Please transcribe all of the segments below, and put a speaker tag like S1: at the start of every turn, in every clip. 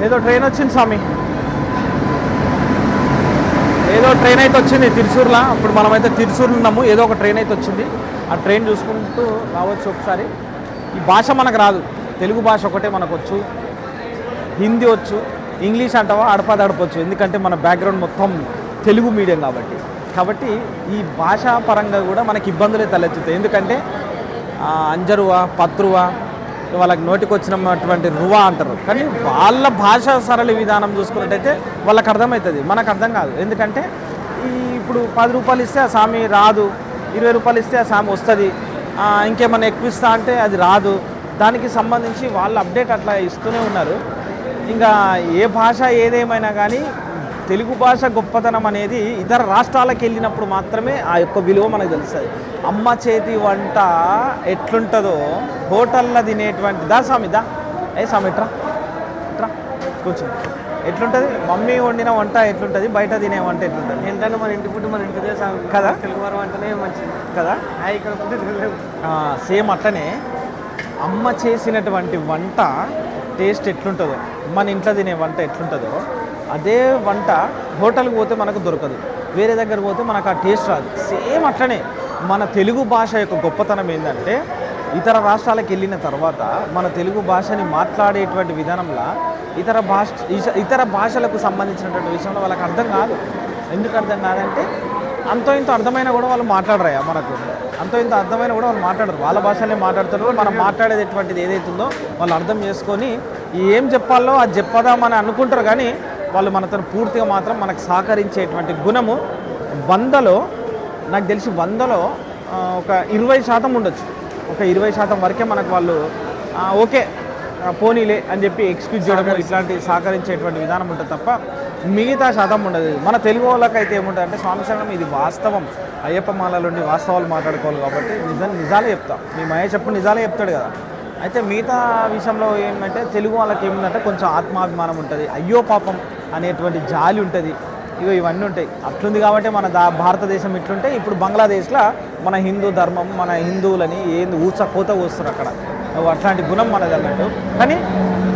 S1: ఏదో ట్రైన్ వచ్చింది స్వామి. ఏదో ట్రైన్ అయితే వచ్చింది తిరుసూరులో ఇప్పుడు మనమైతే తిరుసూరులో ఉన్నాము. ఏదో ఒక ట్రైన్ అయితే వచ్చింది. ఆ ట్రైన్ చూసుకుంటూ రావచ్చు ఒకసారి. ఈ భాష మనకు రాదు. తెలుగు భాష ఒకటే మనకు వచ్చు. హిందీ వచ్చు. ఇంగ్లీష్ అంటావా? అడపదడపచ్చు. ఎందుకంటే మన బ్యాక్గ్రౌండ్ మొత్తం తెలుగు మీడియం కాబట్టి. కాబట్టి ఈ భాషా పరంగా కూడా మనకి ఇబ్బందులే తలెత్తుతాయి. ఎందుకంటే అంజరువా పత్రువా వాళ్ళకి నోటికొచ్చినటువంటి రువా అంటారు. కానీ వాళ్ళ భాష సరళి విధానం చూసుకున్నట్టయితే వాళ్ళకి అర్థమవుతుంది. మనకు అర్థం కాదు. ఎందుకంటే ఈ ఇప్పుడు పది రూపాయలు ఇస్తే ఆ సామి రాదు. ఇరవై రూపాయలు ఇస్తే ఆ సామి వస్తుంది. ఇంకేమైనా ఎక్కువ ఇస్తా అంటే అది రాదు. దానికి సంబంధించి వాళ్ళు అప్డేట్ అట్లా ఇస్తూనే ఉన్నారు. ఇంకా ఏ భాష ఏదేమైనా కానీ తెలుగు భాష గొప్పతనం అనేది ఇతర రాష్ట్రాలకు వెళ్ళినప్పుడు మాత్రమే ఆ యొక్క విలువ మనకు తెలుస్తుంది. అమ్మ చేతి వంట ఎట్లుంటుందో హోటల్లో తినేటువంటి దా స్వామి దా. ఏ స్వామి ఇట్రా ఇట్రా కూర్చో. ఎట్లుంటుంది? మమ్మీ వండిన వంట ఎట్లుంటుంది? బయట తినే వంట ఎట్లుంటుంది?
S2: ఏంటంటే మన ఇంటి ఫుడ్ మన చేసాం
S1: కదా?
S2: తెలుగు వారం అంటేనే మంచిది.
S1: కదా?
S2: ఇక్కడ
S1: సేమ్ అట్లనే అమ్మ చేసినటువంటి వంట టేస్ట్ ఎట్లుంటుందో మన ఇంట్లో తినే వంట ఎట్లుంటుందో అదే వంట హోటల్కి పోతే మనకు దొరకదు. వేరే దగ్గర పోతే మనకు ఆ టేస్ట్ రాదు. సేమ్ అట్లనే మన తెలుగు భాష యొక్క గొప్పతనం ఏంటంటే ఇతర రాష్ట్రాలకు వెళ్ళిన తర్వాత మన తెలుగు భాషని మాట్లాడేటువంటి విధానంలో ఇతర భాష ఇతర భాషలకు సంబంధించినటువంటి విషయంలో వాళ్ళకి అర్థం కాదు. ఎందుకు అర్థం కాదంటే అంతో ఇంత అర్థమైనా కూడా వాళ్ళు మాట్లాడరాయా మనకు. అంతో ఇంత అర్థమైనా కూడా వాళ్ళు మాట్లాడరు. వాళ్ళ భాషనే మాట్లాడుతారు. మనం మాట్లాడేది ఎటువంటిది ఏదైతుందో వాళ్ళు అర్థం చేసుకొని ఏం చెప్పాలో అది చెప్పదామని అనుకుంటారు కానీ వాళ్ళు మనతో పూర్తిగా మాత్రం మనకు సహకరించేటువంటి గుణము వందలో నాకు తెలిసి వందలో ఒక ఇరవై శాతం ఉండొచ్చు. ఒక ఇరవై శాతం వరకే మనకు వాళ్ళు ఓకే పోనీలే అని చెప్పి ఎక్స్క్యూజ్ చేయడము ఇట్లాంటి సహకరించేటువంటి విధానం ఉంటుంది తప్ప మిగతా శాతం ఉండదు. మన తెలుగు వాళ్ళకైతే ఏముంటుంది అంటే స్వామి శరణం ఇది వాస్తవం. అయ్యప్ప మాలలోని వాస్తవాలు మాట్లాడుకోవాలి కాబట్టి నిజం నిజాలే చెప్తాం. మీ మహేష్ ఎప్పుడు నిజాలే చెప్తాడు కదా. అయితే మిగతా విషయంలో ఏంటంటే తెలుగు వాళ్ళకి ఏముందంటే కొంచెం ఆత్మాభిమానం ఉంటుంది. అయ్యో పాపం అనేటువంటి జాలి ఉంటుంది. ఇగో ఇవన్నీ ఉంటాయి. అట్లుంది కాబట్టి మన దా భారతదేశం ఇట్లుంటే ఇప్పుడు బంగ్లాదేశ్లో మన హిందూ ధర్మం మన హిందువులని ఏంది ఊచకోత కోత అక్కడ. అట్లాంటి గుణం మనది అన్నట్టు. కానీ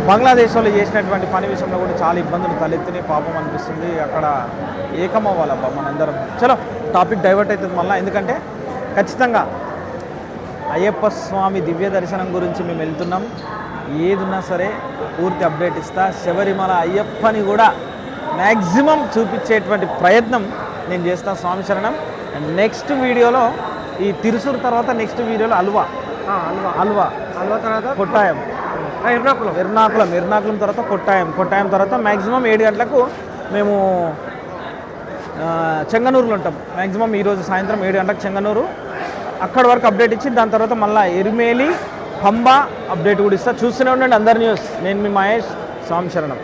S1: బంగ్లాదేశ్ వాళ్ళు చేసినటువంటి పని విషయంలో కూడా చాలా ఇబ్బందులు తలెత్తినాయి. పాపం అనిపిస్తుంది. అక్కడ ఏకమవ్వాలబ్బా మనందరం. చలో టాపిక్ డైవర్ట్ అవుతుంది మళ్ళీ. ఎందుకంటే ఖచ్చితంగా అయ్యప్ప స్వామి దివ్య దర్శనం గురించి మేము వెళ్తున్నాం. ఏదున్నా సరే పూర్తి అప్డేట్ ఇస్తా. శబరిమల అయ్యప్పని కూడా మ్యాక్సిమం చూపించేటువంటి ప్రయత్నం నేను చేస్తాను స్వామి శరణం. నెక్స్ట్ వీడియోలో ఈ తిరుసూరు తర్వాత నెక్స్ట్ వీడియోలో అల్వా.
S2: అల్వా.
S1: అల్వా.
S2: అల్వా తర్వాత
S1: కొట్టాయం.
S2: ఆ, ఎర్నాకుళం
S1: ఎర్నాకుళం ఎర్నాకుళం తర్వాత కొట్టాయం. కొట్టాయం తర్వాత మ్యాక్సిమం ఏడు గంటలకు మేము చెంగనూరులో ఉంటాం. మ్యాక్సిమం ఈరోజు సాయంత్రం ఏడు గంటలకు చెంగనూరు. అక్కడ వరకు అప్డేట్ ఇచ్చి దాని తర్వాత మళ్ళీ ఎరిమేలి పంబా అప్డేట్ కూడా ఇస్తా. చూస్తూనే ఉండండి అందరి న్యూస్. నేను మీ మహేష్. స్వామి శరణం.